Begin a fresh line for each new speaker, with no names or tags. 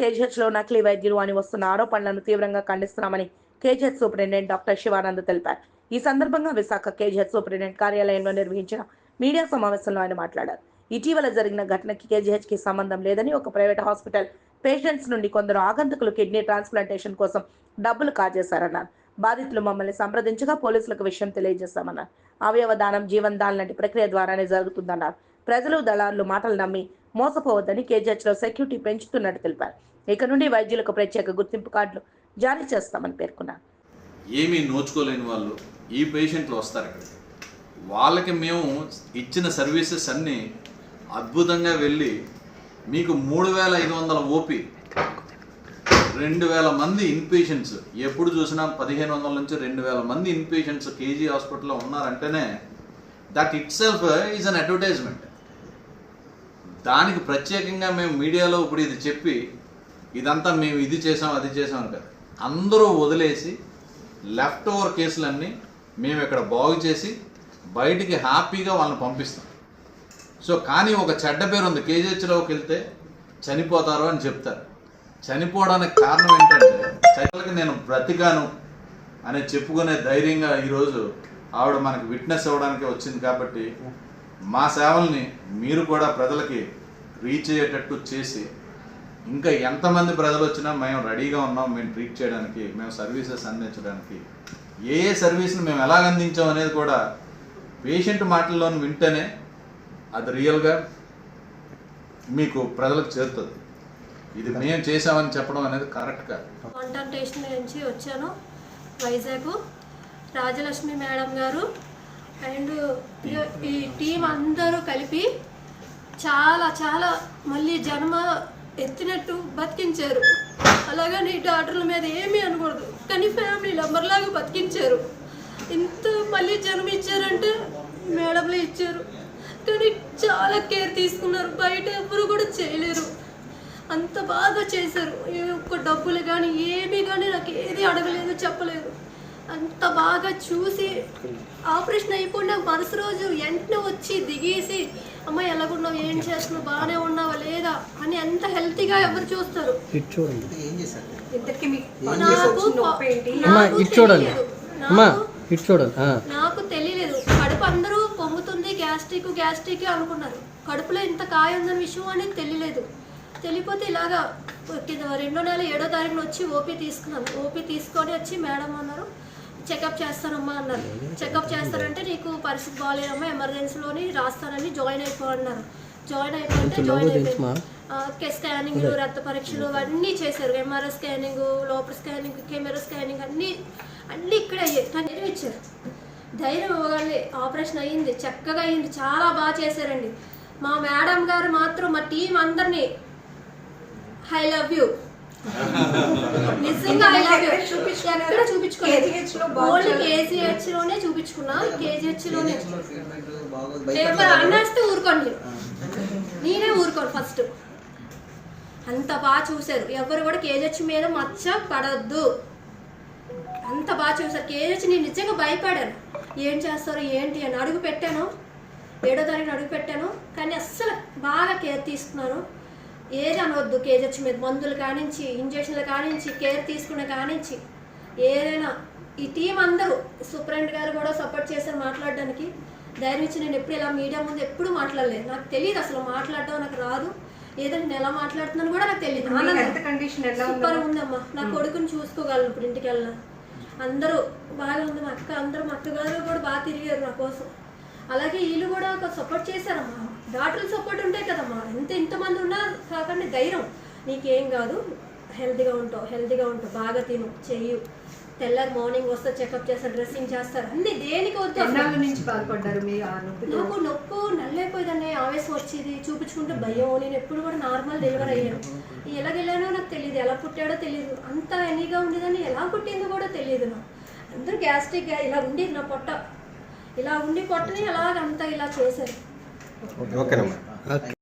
కేజీహెచ్లో నకిలీ వైద్యులు అని వస్తున్న ఆరోపణలను తీవ్రంగా ఖండిస్తున్నామని కేజీహెచ్ సూపరింటెండెంట్ డాక్టర్ శివానంద్ తెలిపారు. ఈ సందర్భంగా విశాఖ కేజీహెచ్ సూపరింటెండెంట్ కార్యాలయంలో నిర్వహించిన మీడియా సమావేశంలో ఆయన మాట్లాడారు. ఇటీవల జరిగిన ఘటనకి కేజీహెచ్కి సంబంధం లేదని ఒక ప్రైవేట్ హాస్పిటల్ పేషెంట్స్ నుండి కొందరు ఆగంతకులు కిడ్నీ ట్రాన్స్ప్లాంటేషన్ కోసం డబ్బులు కాజేశారన్నారు. బాధితులు మమ్మల్ని సంప్రదించగా పోలీసులకు విషయం తెలియజేశామన్నారు. అవయవ దానం జీవన్ దాన్ లాంటి ప్రక్రియ ద్వారానే జరుగుతుందన్నారు. ప్రజలు దళారులు మాటలు నమ్మి మోసపోవద్దని కేజీహెచ్లో సెక్యూరిటీ పెంచుతున్నట్టు తెలిపారు. ఇక నుండి వైద్యులకు ప్రత్యేక గుర్తింపు కార్డులు జారీ చేస్తామని పేర్కొన్నారు.
ఏమీ నోచుకోలేని వాళ్ళు ఈ పేషెంట్లు వస్తారు ఇక్కడికి వాళ్ళకి మేము ఇచ్చిన సర్వీసెస్ అన్నీ అద్భుతంగా వెళ్ళి మీకు మూడు వేల ఐదు వందల ఓపీ రెండు వేల మంది ఇన్పేషెంట్స్ ఎప్పుడు చూసినా పదిహేను వందల నుంచి రెండు వేల మంది ఇన్పేషెంట్స్ కేజీ హాస్పిటల్లో ఉన్నారంటేనే that itself is an advertisement దానికి ప్రత్యేకంగా మేము మీడియాలో ఇప్పుడు ఇది చెప్పి ఇదంతా మేము ఇది చేసాం అది చేసాం అని అందరూ వదిలేసి లెఫ్ట్ ఓవర్ కేసులన్నీ మేము ఇక్కడ బాగు చేసి బయటికి హ్యాపీగా వాళ్ళని పంపిస్తాం. సో కానీ ఒక చెడ్డ పేరు ఉంది. కేజీహెచ్లోకి వెళ్తే చనిపోతారు అని చెప్తారు. చనిపోవడానికి కారణం ఏంటంటే చైతలకి నేను బ్రతికాను అని చెప్పుకునే ధైర్యంగా ఈరోజు ఆవిడ మనకి విట్నెస్ అవ్వడానికి వచ్చింది కాబట్టి మా సేవల్ని మీరు కూడా ప్రజలకి రీచ్ అయ్యేటట్టు చేసి ఇంకా ఎంతమంది ప్రజలు వచ్చినా మేము రెడీగా ఉన్నాం మేము ట్రీట్ చేయడానికి మేము సర్వీసెస్ అందించడానికి. ఏ ఏ సర్వీస్ని మేము ఎలాగ అందించాం అనేది కూడా పేషెంట్ మాటల్లోని వింటేనే అది రియల్గా మీకు ప్రజలకు చేరుతుంది. ఇది మేము చేసామని చెప్పడం అనేది కరెక్ట్ కాదు.
కాంటాక్టేషన్ నుంచి వచ్చాను వైజాగ్. రాజలక్ష్మి మేడం గారు అండ్ ఈ టీం అందరూ కలిపి చాలా చాలా మళ్ళీ జన్మ ఎత్తినట్టు బతికించారు. అలాగని డాక్టర్ల మీద ఏమీ అనకూడదు. కానీ ఫ్యామిలీ మెంబర్లాగా బతికించారు. ఇంత మళ్ళీ జన్మ ఇచ్చారంటే మేడంలు ఇచ్చారు. కానీ చాలా కేర్ తీసుకున్నారు. బయట ఎవరు కూడా చేయలేరు. అంత బాగా చేశారు. ఏ ఒక్క డబ్బులు కానీ ఏమీ కానీ నాకు ఏది అడగలేదు చెప్పలేదు. అంత బాగా చూసి ఆపరేషన్ అయిపోయిన మరుసటి రోజు వెంటనే వచ్చి దిగేసి అమ్మాయి ఎలాగున్నావు? ఏం చేస్తున్నావు? బాగానే ఉన్నావా? లేదా? అని ఎంత హెల్తీగా ఎవరు చూస్తారు. నాకు
నొప్పి ఏంటి
నాకు
అమ్మా, ఇటు చూడండి.
తెలియలేదు.
అమ్మా
నాకు-
ఇటు చూడండి. ఆ.
నాకు తెలియలేదు. కడుపు అందరూ పొంగుతుంది గ్యాస్ట్రిక్ గ్యాస్ట్రిక్ అనుకున్నారు. కడుపులో ఇంత కాయ ఉందన్న విషయం అనేది తెలియలేదు. తెలియపోతే ఇలాగా రెండో నెల ఏడో తారీఖున వచ్చి ఓపీ తీసుకున్నాను. ఓపీ తీసుకొని వచ్చి మేడం అన్నారు. చెకప్ చేస్తానమ్మా అన్నారు. చెకప్ చేస్తారంటే నీకు పరిస్థితి బాగాలేదమ్మా ఎమర్జెన్సీలోని రాస్తానని జాయిన్ అయిపో అన్నారు జాయిన్ అయిపోతే జాయిన్ అయిపోయింది స్కానింగ్ రక్త పరీక్షలు అవన్నీ చేశారు. ఎంఆర్ఐ స్కానింగ్ లోపల స్కానింగ్ కెమెరా స్కానింగ్ అన్నీ అన్నీ ఇక్కడ ధైర్యం ఇచ్చారు. ధైర్యం ఇవ్వగానే ఆపరేషన్ అయ్యింది. చక్కగా అయ్యింది. చాలా బాగా చేశారండి. మా మేడం గారు మాత్రం మా టీం అందరినీ ఐ లవ్ యూ. కేజీహెచ్లోనే చూపించుకున్నా కేజీహెచ్లోనే ఎవరు అన్నేస్తే ఊరుకోండి. నేనే ఊరుకోను ఫస్ట్. అంత బాగా చూశారు. ఎవరు కూడా కేజీహెచ్ మీద మచ్చ పడద్దు అంత బాగా చూశారు. కేజీహెచ్ నేను నిజంగా భయపడాను. ఏం చేస్తారు ఏంటి అని అడుగు పెట్టాను. ఏడో తారీఖున అడుగు పెట్టాను. కానీ అస్సలు బాగా కేర్ తీసుకున్నారు ఏది అనవద్దు కేజీహెచ్ మీద మందులు కానించి ఇంజక్షన్లు కానించి కేర్ తీసుకునే కానించి. ఏదైనా ఈ టీం అందరూ సూపరింట్ గారు కూడా సపోర్ట్ చేశారు మాట్లాడడానికి. ధైర్యం ఇచ్చి నేను ఎప్పుడు ఇలా మీడియా ముందు ఎప్పుడు మాట్లాడలేదు. నాకు తెలియదు అసలు మాట్లాడడం నాకు రాదు. ఏదో నేను ఎలా మాట్లాడుతున్నాను కూడా నాకు తెలియదు. సూపర్ ఉందమ్మా. నా కొడుకుని చూసుకోగలను ఇప్పుడు ఇంటికి వెళ్ళిన. అందరూ బాగా ఉంది. మా అక్క అందరూ మా అక్కగారు కూడా బాగా తిరిగారు నా కోసం. అలాగే వీళ్ళు కూడా ఒక సపోర్ట్ చేశారమ్మా. డాక్టర్లు సపోర్ట్ ఉంటాయి కదమ్మా. ఎంత ఇంతమంది ఉన్నా కాకుండా ధైర్యం. నీకేం కాదు. హెల్తీగా ఉంటావు హెల్తీగా ఉంటావు. బాగా తిను చెయ్యు. తెల్లారి మార్నింగ్ వస్తే చెకప్ చేస్తారు డ్రెస్సింగ్ చేస్తారు. అన్ని దేనికి వద్దు
నుంచి బాధపడ్డారు
నాకు నొప్పు నల్లైపోయిందండి ఆవేశం వచ్చేది. చూపించుకుంటే భయం. నేను ఎప్పుడు కూడా నార్మల్ డెలివరీ అయ్యాను. ఎలాగెళ్ళానో నాకు తెలియదు ఎలా పుట్టాడో తెలియదు అంత ఎనీగా ఉండేదని ఎలా పుట్టిందో కూడా తెలియదు నాకు. అందరూ గ్యాస్ట్రిక్ ఇలా ఉండి నా పొట్ట ఇలా ఉండి పొట్టని ఎలాగంతా ఇలా చేశారు.
ఓకే.